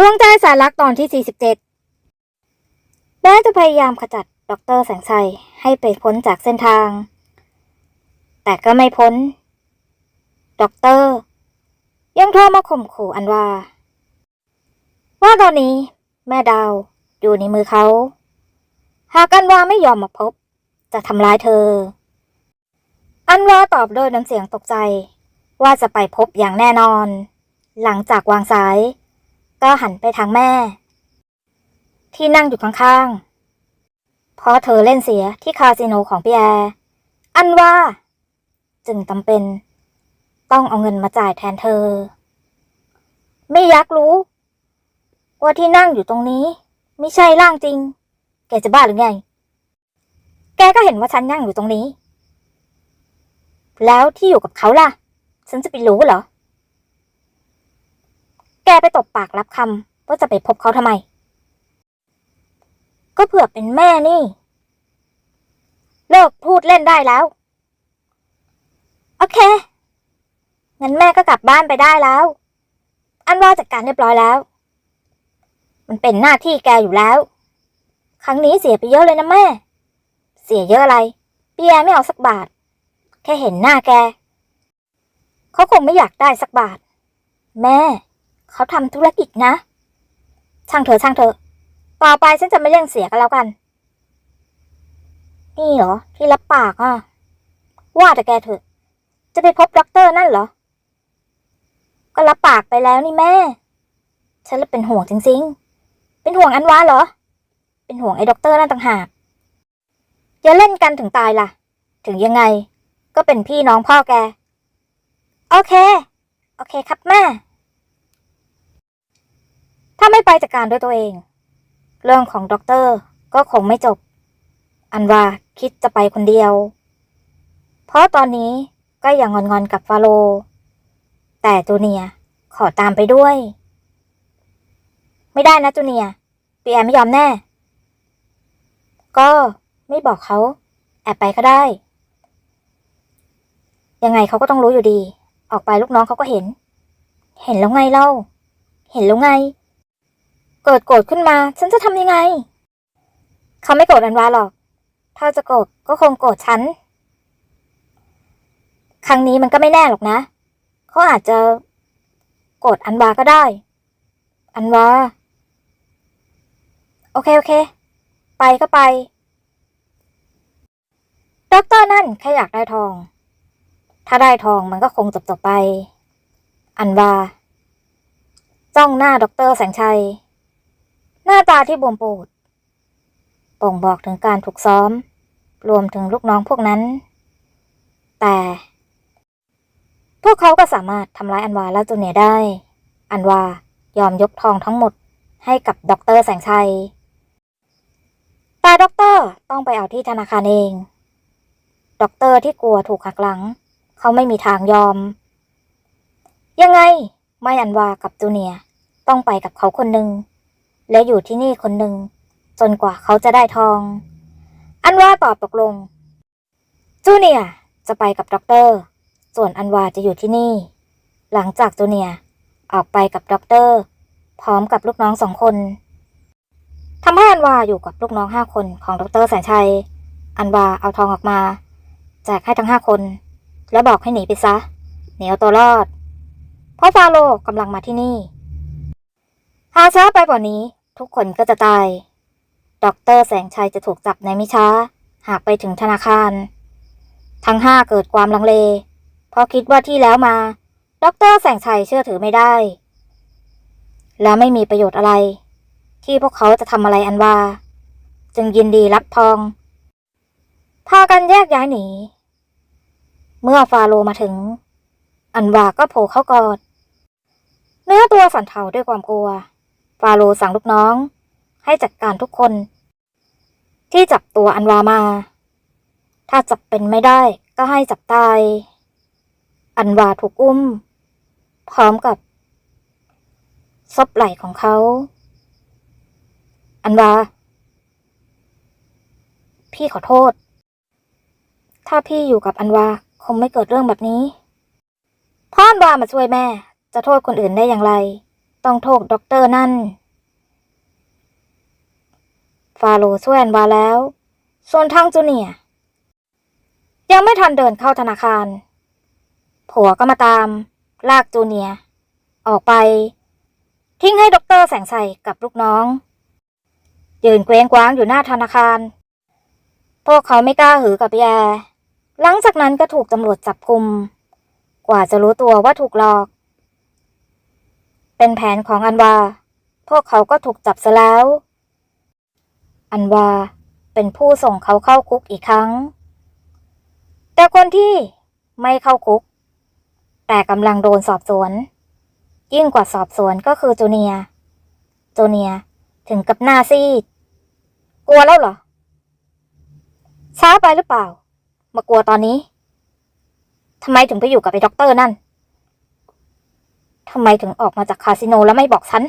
ดวงใจสายลักตอนที่ 47 แม้จะพยายามขจัดดอกเตอรแสงชัยให้ไปพ้นจากเส้นทาง แต่ก็ไม่พ้นด็อกเตอร์ยังโทรมาข่มขู่อันว่า ว่าตอนนี้แม่ดาวอยู่ในมือเขา หากอันวาไม่ยอมมาพบ จะทำร้ายเธอ อันวาตอบด้วยน้ำเสียงตกใจ ว่าจะไปพบอย่างแน่นอน หลังจากวางสาย ก็หันไปทางแม่ ที่นั่งอยู่ข้างๆเพราะเธอเล่นเสียที่คาสิโนของพี่แอร์อันว่า จึงจำเป็น ต้องเอาเงินมาจ่ายแทนเธอ ไม่อยากรู้ ว่าที่นั่งอยู่ตรงนี้ ไม่ใช่ร่างจริง แกจะบ้าหรือไง แกก็เห็นว่าฉันนั่งอยู่ตรงนี้ แล้วที่อยู่กับเขาล่ะ ฉันจะไปรู้เหรอ แกไปตบปากรับคำว่าจะไปพบเขาทำไม ก็เผื่อเป็นแม่นี่ เลิกพูดเล่นได้แล้ว โอเค งั้นแม่ก็กลับบ้านไปได้แล้ว อันว่าจัดการเรียบร้อยแล้ว มันเป็นหน้าที่แกอยู่แล้ว ครั้งนี้เสียไปเยอะเลยนะแม่ เสียเยอะอะไรเปียไม่เอาสักบาท แค่เห็นหน้าแก เขาคงไม่อยากได้สักบาท แม่ เขาทำธุรกิจนะ ช่างเถอะช่างเถอะ ต่อไปฉันจะไม่เลี้ยงเสียกันแล้วกัน นี่เหรอ ที่รับปากอะ ว่าแต่แกเถอะ จะไปพบด็อกเตอร์นั่นเหรอ ก็รับปากไปแล้วนี่แม่ ฉันเลยเป็นห่วงจริงๆ เป็นห่วงอันวาเหรอ เป็นห่วงไอ้ด็อกเตอร์นั่นต่างหากอย่าเล่นกันถึงตายล่ะ ถึงยังไง ก็เป็นพี่น้องพ่อแก โอเค โอเคครับแม่ ถ้าไม่ไปจัดการด้วยตัวเอง เรื่องของด็อกเตอร์ก็คงไม่จบ อันว่าคิดจะไปคนเดียว เพราะตอนนี้ก็ยังงอนๆกับฟาโรห์แต่จูเนียขอตามไปด้วย ไม่ได้นะจูเนียปีแอร์ไม่ยอมแน่ ก็ไม่บอกเขา แอบไปก็ได้ ยังไงเขาก็ต้องรู้อยู่ดี ออกไปลูกน้องเขาก็เห็น เห็นแล้วไงเล่า เห็นแล้วไง เกิดโกรธขึ้นมา ฉันจะทำยังไง เขาไม่โกรธอันวาหรอก ถ้าจะโกรธก็คงโกรธฉัน ครั้งนี้มันก็ไม่แน่หรอกนะ เขาอาจจะโกรธอันวาก็ได้ อันวา โอเคโอเค ไปก็ไปด็อกเตอร์นั่นแค่อยากได้ทอง ถ้าได้ทองมันก็คงจบจบๆไป อันวา จ้องหน้าด็อกเตอร์แสงชัยาตาที่บวมปูดบ่งบอกถึงการถูกซ้อม รวมถึงลูกน้องพวกนั้น แต่ พวกเขาก็สามารถทำร้ายอันวาและจูเนียได้ อันวายอมยกทองทั้งหมดให้กับด็อกเตอร์แสงชัย แต่ด็อกเตอร์ต้องไปเอาที่ธนาคารเอง ด็อกเตอร์ที่กลัวถูกหักหลัง เขาไม่มีทางยอม ยังไง ไม่อันวากับจูเนียต้องไปกับเขาคนหนึ่ง และอยู่ที่นี่คนหนึ่ง จนกว่าเขาจะได้ทอง อันวาตอบตกลง จูเนียจะไปกับด็อกเตอร์ ส่วนอันวาจะอยู่ที่นี่ หลังจากจูเนียออกไปกับด็อกเตอร์ พร้อมกับลูกน้องสองคนทำให้อันวาอยู่กับลูกน้องห้าคนของด็อกเตอรแสนชัย อันวาเอาทองออกมาแจกให้ทั้งห้าคน แล้วบอกให้หนีไปซะหนีเอาตัวรอด เพราะฟาโรกำลังมาที่นี่ หาช้าไปกว่านี้ ทุกคนก็จะตาย ดรแสงชัยจะถูกจับในไม่ช้า หากไปถึงธนาคาร ทั้งห้าเกิดความลังเล เพราะคิดว่าที่แล้วมา ดรแสงชัยเชื่อถือไม่ได้ และไม่มีประโยชน์อะไร ที่พวกเขาจะทำอะไรอันว่า จึงยินดีรับทอง พากันแยกย้ายหนี เมื่อฟาโรมาถึง อันวาก็โผล่เข้ากอด เนื้อตัวสั่นเทาด้วยความกลัว ฟาโรสั่งลูกน้อง ให้จัดการทุกคน ที่จับตัวอันวามา ถ้าจับเป็นไม่ได้ก็ให้จับตาย อันวาถูกอุ้ม พร้อมกับซบไหล่ของเขา อันวา พี่ขอโทษ ถ้าพี่อยู่กับอันวาคงไม่เกิดเรื่องแบบนี้พ่ออันวามาช่วยแม่ จะโทษคนอื่นได้อย่างไร ต้องโทษด็อกเตอร์นั่น ฟาโรห์ช่วยอันวาแล้ว ส่วนทางจูเนียยังไม่ทันเดินเข้าธนาคาร ผัวก็มาตาม ลากจูเนีย ออกไป ทิ้งให้ด็อกเตอร์แสงชัยกับลูกน้อง ยืนเกว้งกว้างอยู่หน้าธนาคาร พวกเขาไม่กล้าหือกับแยหลังจากนั้นก็ถูกตำรวจจับกุม กว่าจะรู้ตัวว่าถูกหลอก เป็นแผนของอันวา พวกเขาก็ถูกจับซะแล้ว อันวาเป็นผู้ส่งเขาเข้าคุกอีกครั้ง แต่คนที่ไม่เข้าคุก แต่กำลังโดนสอบสวน ยิ่งกว่าสอบสวนก็คือจูเนีย จูเนียถึงกับหน้าซีด กลัวแล้วเหรอ ช้าไปหรือเปล่า มากลัวตอนนี้ทำไมถึงไปอยู่กับไอ้ด็อกเตอร์นั่น ทำไมถึงออกมาจากคาสิโนแล้วไม่บอกฉัน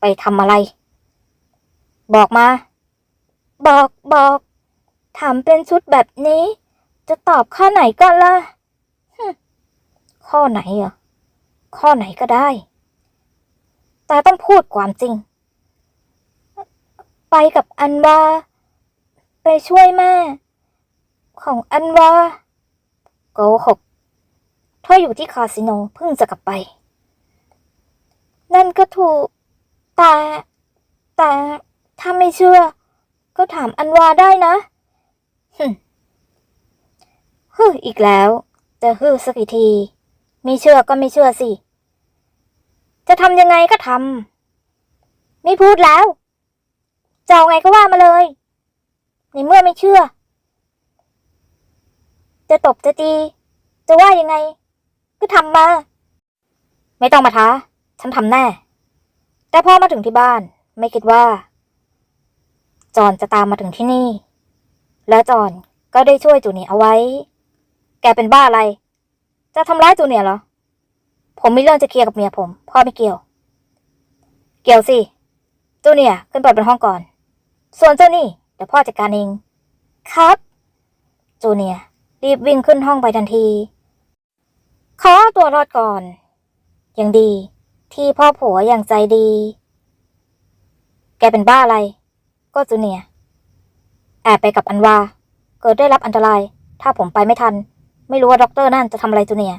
ไปทำอะไร บอกมา บอกบอก ถามเป็นชุดแบบนี้ จะตอบข้อไหนก่อนล่ะข้อไหนอะ ข้อไหนก็ได้ แต่ต้องพูดความจริง ไปกับอันวา ไปช่วยแม่ ของอันวาโกหก เธออยู่ที่คาสิโนเพิ่งจะกลับไป นั่นก็ถูก แต่ แต่ถ้าไม่เชื่อ ก็ถามอันวาได้นะฮึฮึอีกแล้ว จะฮึสักกี่ที ไม่เชื่อก็ไม่เชื่อสิ จะทำยังไงก็ทำไม่พูดแล้วจะเอาไงก็ว่ามาเลย ในเมื่อไม่เชื่อ จะตบจะตี จะว่ายังไง ก็ทำมา ไม่ต้องมาท้า ฉันทำแน่ แต่พ่อมาถึงที่บ้าน ไม่คิดว่า จอนจะตามมาถึงที่นี่ แล้วจอนก็ได้ช่วยจูเนียเอาไว้ แกเป็นบ้าอะไร จะทำร้ายจูเนียเหรอ ผมมีเรื่องจะเคลียร์กับเมียผม พ่อไม่เกี่ยว เกี่ยวสิจูเนียขึ้นไปบนห้องก่อน ส่วนเจ้านี่เดี๋ยวพ่อจัดการเอง ครับ จูเนียรีบวิ่งขึ้นห้องไปทันที ขอเอาตัวรอดก่อน ยังดี ที่พ่อผัวอย่างใจดี แกเป็นบ้าอะไร ก็จูเนียแอบไปกับอันวา เกิดได้รับอันตราย ถ้าผมไปไม่ทัน ไม่รู้ว่าด็อกเตอร์นั่นจะทำอะไรจูเนีย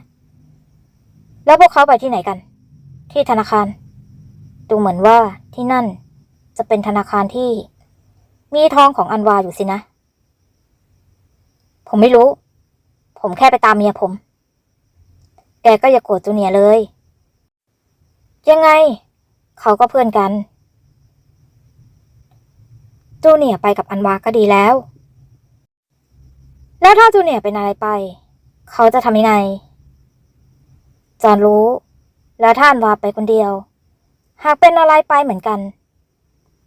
แล้วพวกเขาไปที่ไหนกัน ที่ธนาคาร ดูเหมือนว่าที่นั่นจะเป็นธนาคารที่ มีทองของอันวาอยู่สินะ ผมไม่รู้ ผมแค่ไปตามเมียผม แกก็อย่าโกรธจูเนียเลย ยังไง เขาก็เพื่อนกัน จูเนียไปกับอันวาก็ดีแล้ว แล้วถ้าจูเนียเป็นอะไรไป เขาจะทำยังไง จอนรู้ แล้วถ้าอันวาไปคนเดียว หากเป็นอะไรไปเหมือนกัน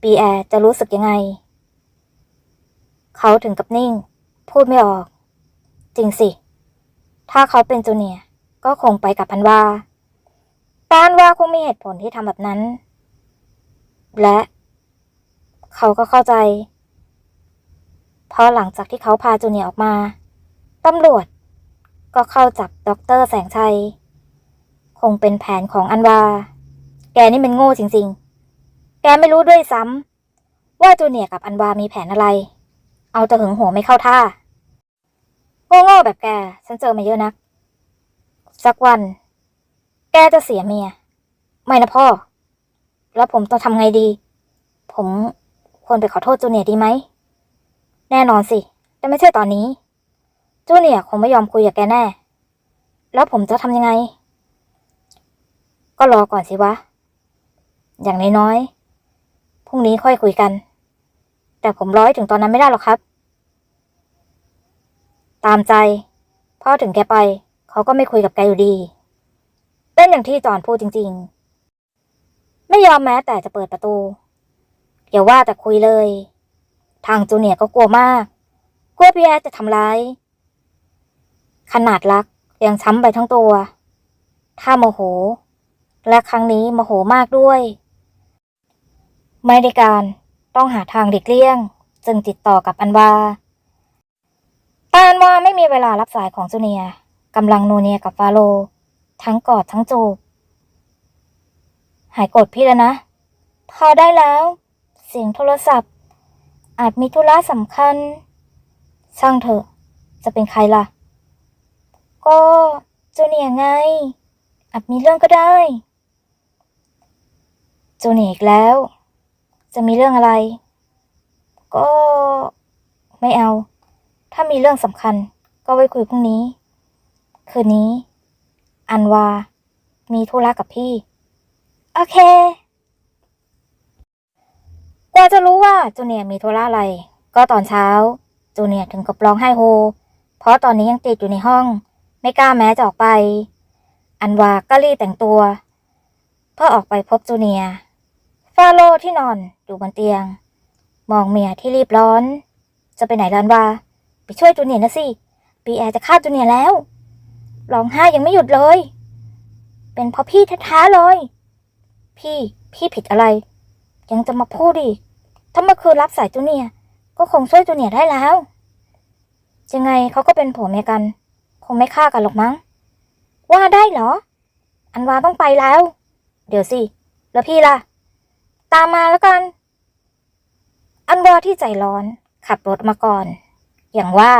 ปีแอร์จะรู้สึกยังไง เขาถึงกับนิ่ง พูดไม่ออก จริงสิ ถ้าเขาเป็นจูเนียร ก็คงไปกับพันวาต่อันวาคงมีเหตุผลที่ทำแบบนั้น และ เขาก็เข้าใจ เพราะหลังจากที่เขาพาจูเนียออกมาตำรวจ ก็เข้าจับด็อกเตอร์แสงชัย คงเป็นแผนของอันวา แกนี่มันโง่จริงๆ แกไม่รู้ด้วยซ้ำว่าจูเนียกับอันวามีแผนอะไร เอาแต่หึงหัวไม่เข้าท่า โง่ๆแบบแก ฉันเจอมาเยอะนัก สักวัน แกจะเสียเมีย ไม่นะพ่อ แล้วผมต้องทำไงดี ผมควรไปขอโทษจูเนียดีไหม แน่นอนสิ แต่ไม่ใช่ตอนนี้ จูเนียคงไม่ยอมคุยกับแกแน่ แล้วผมจะทำยังไง ก็รอก่อนสิวะ อย่างน้อยๆพรุ่งนี้ค่อยคุยกัน แต่ผมร้อยถึงตอนนั้นไม่ได้หรอกครับ ตามใจ พ่อถึงแกไป เขาก็ไม่คุยกับแกอยู่ดี เป็นอย่างที่จอนพูดจริง ๆ ไม่ยอมแม้แต่จะเปิดประตูอย่าว่าแต่คุยเลย ทางจูเนียก็กลัวมาก กลัวพี่แอร์จะทำร้าย ขนาดรักยังช้ำไปทั้งตัว ถ้าโมโห และครั้งนี้โมโหมากด้วย ไม่ได้การต้องหาทางเด็กเลี่ยง จึงติดต่อกับอันวาตาอันวาไม่มีเวลารับสายของจูเนีย กำลังโนเนียกับฟาโลทั้งกอดทั้งจูบ หายโกรธพี่แล้วนะ พอได้แล้ว เสียงโทรศัพท์ อาจมีธุระสำคัญ ช่างเถอะ จะเป็นใครล่ะ ก็จูเนียไง อาจมีเรื่องก็ได้จูเนียอีกแล้ว จะมีเรื่องอะไร ก็ไม่เอา ถ้ามีเรื่องสำคัญก็ไว้คุยพรุ่งนี้ คืนนี้ อันวา มีธุระกับพี่ โอเค กว่าจะรู้ว่าจูเนียร์มีธุระอะไร ก็ตอนเช้า จูเนียร์ถึงกับร้องไห้โฮ เพราะตอนนี้ยังติดอยู่ในห้อง ไม่กล้าแม้จะออกไป อันวาก็รีบแต่งตัว เพื่อออกไปพบจูเนียร์ฟาโลที่นอนอยู่บนเตียง มองเมียที่รีบร้อน จะไปไหนลันวาไปช่วยจูเนียร์นะสิปีแอร์จะฆ่าจูเนียร์แล้ว ร้องไห้ยังไม่หยุดเลย เป็นเพราะพี่แท้ๆเลย พี่พี่ผิดอะไร ยังจะมาพูดอีกถ้าเมื่อคืนรับสายจูเนียก็คงช่วยจูเนียได้แล้ว ยังไงเขาก็เป็นผัวเมียกัน คงไม่ฆ่ากันหรอกมั้ง ว่าได้เหรอ อันวาต้องไปแล้ว เดี๋ยวสิ แล้วพี่ล่ะ ตามมาแล้วกัน อันวาที่ใจร้อนขับรถมาก่อน อย่างว่า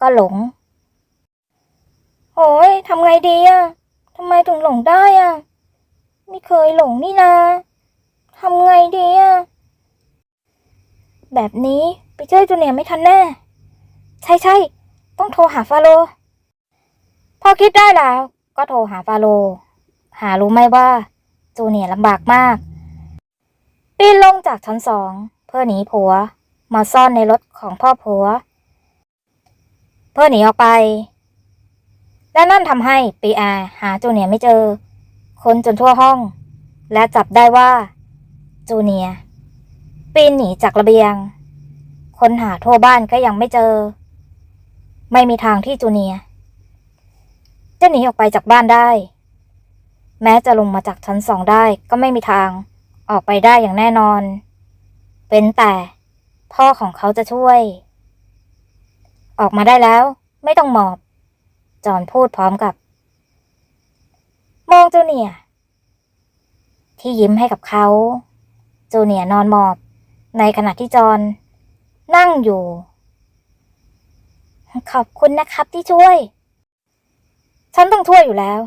ก็หลง โอ้ยทำไงดีอะทำไมถึงหลงได้อะไม่เคยหลงนี่นาทำไงดีอะแบบนี้ไปช่วยจูเนียร์ไม่ทันแน่ ใช่ใช่ต้องโทรหาฟาโลพอคิดได้แล้ว ก็โทรหาฟาโลหารู้ไหมว่าจูเนียร์ลำบากมาก ปีนลงจากชั้นสอง เพื่อหนีผัว มาซ่อนในรถของพ่อผัว เพื่อหนีออกไป และนั่นทำให้ปีอาหาจูเนียไม่เจอ คนจนทั่วห้อง และจับได้ว่า จูเนียปีนหนีจากระเบียง คนหาทั่วบ้านก็ยังไม่เจอ ไม่มีทางที่จูเนียจะหนีออกไปจากบ้านได้ แม้จะลงมาจากชั้นสองได้ก็ไม่มีทางออกไปได้อย่างแน่นอน เป็นแต่พ่อของเขาจะช่วย ออกมาได้แล้ว ไม่ต้องหมอบ จอนพูดพร้อมกับ มองจูเนียที่ยิ้มให้กับเขา จูเนียนอนหมอบ ในขณะที่จอนนั่งอยู่ ขอบคุณนะครับที่ช่วย ฉันต้องช่วยอยู่แล้ว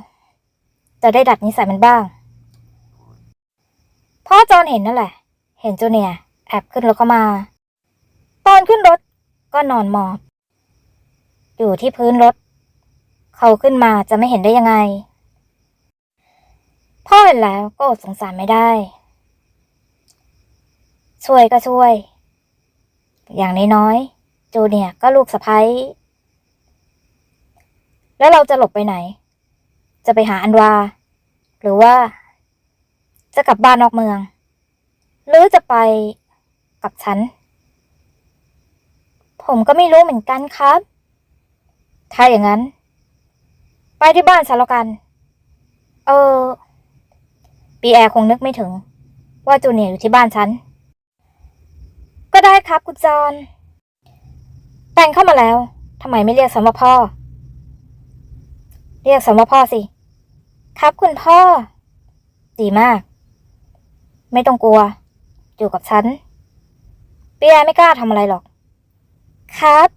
จะได้ดัดนิสัยมันบ้าง พ่อจอนเห็นนั่นแหละ เห็นจูเนียแอบขึ้นรถเข้ามา ตอนขึ้นรถก็นอนหมอบ อยู่ที่พื้นรถ เขาขึ้นมาจะไม่เห็นได้ยังไง พ่อเห็นแล้วก็อดสงสารไม่ได้ ช่วยก็ช่วย อย่างน้อยๆจูเนียก็ลูกสะพ้ยแล้วเราจะหลบไปไหน จะไปหาอันวา หรือว่า จะกลับบ้านนอกเมือง หรือจะไปกับฉัน ผมก็ไม่รู้เหมือนกันครับ ถ้าอย่างนั้น ไปที่บ้านฉันแล้วกัน เออ ปีแอร์คงนึกไม่ถึง ว่าจูเนียร์อยู่ที่บ้านฉัน ก็ได้ครับคุณจอนแต่งเข้ามาแล้วทำไมไม่เรียกฉันว่าพ่อ เรียกฉันว่าพ่อสิ ครับคุณพ่อ ดีมาก ไม่ต้องกลัว อยู่กับฉันปีแอร์ไม่กล้าทำอะไรหรอก ครับ